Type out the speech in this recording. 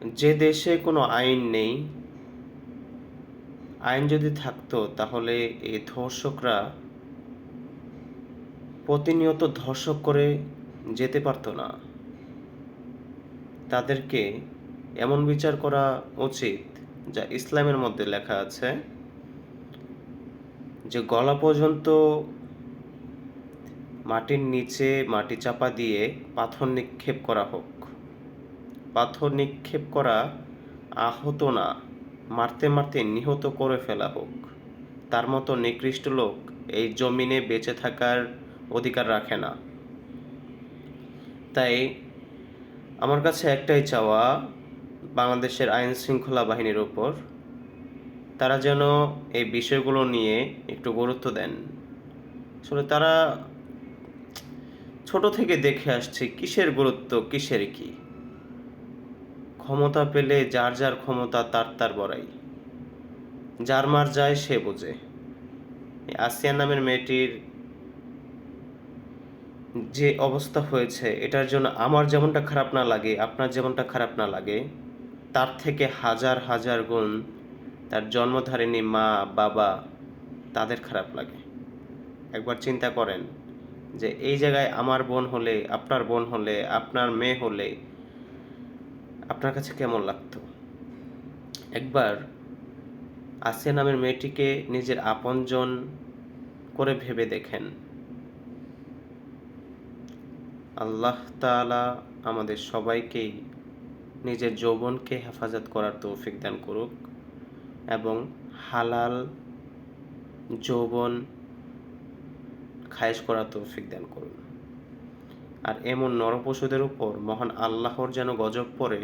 যে দেশে কোনো আইন নেই, আইন যদি থাকতো তাহলে এই ধর্ষকরা প্রতিনিয়ত ধর্ষক করে যেতে পারতো না। তাদেরকে এমন বিচার করা উচিত যা ইসলামের মধ্যে লেখা আছে যে গলা পর্যন্ত মাটির নিচে মাটি চাপা দিয়ে পাথর নিক্ষেপ করা হোক। পাথর নিক্ষেপ করা আহত না, মারতে মারতে নিহত করে ফেলা হোক। তার মতো নিকৃষ্ট লোক এই জমিনে বেঁচে থাকার অধিকার রাখে না। তাই আমার কাছে একটাই চাওয়া, বাংলাদেশের আইন শৃঙ্খলা বাহিনীর ওপর। তারা যেন এই বিষয়গুলো নিয়ে একটু গুরুত্ব দেন। আসলে তারা ছোট থেকে দেখে আসছে, কিসের গুরুত্ব, কিসের কি? ক্ষমতা পেলে যার যার ক্ষমতা তার তার বড়াই। যার মার যায় সে বোঝে। আসিয়া নামের মেয়েটির যে অবস্থা হয়েছে, এটার জন্য আমার যেমনটা খারাপ না লাগে, আপনার যেমনটা খারাপ না লাগে, তার থেকে হাজার হাজার গুণ তার জন্মধারিণী মা, বাবা তাদের খারাপ লাগে। একবার চিন্তা করেন যে, এই জায়গায় আমার বোন হলে, আপনার বোন হলে, আপনার মেয়ে হলে আপনার কাছে কেমন লাগত? একবার আসিয়া নামের মেয়েটিকে নিজের আপনজন করে ভেবে দেখেন। আল্লাহ তাআলা আমাদের সবাইকেই নিজের যৌবনকে হেফাজত করার তৌফিক দান করুক এবং হালাল যৌবন খায়েশ করার তৌফিক দান করুন। আর এমন নরপশুদের উপর মহান আল্লাহর যেন গজব পড়ে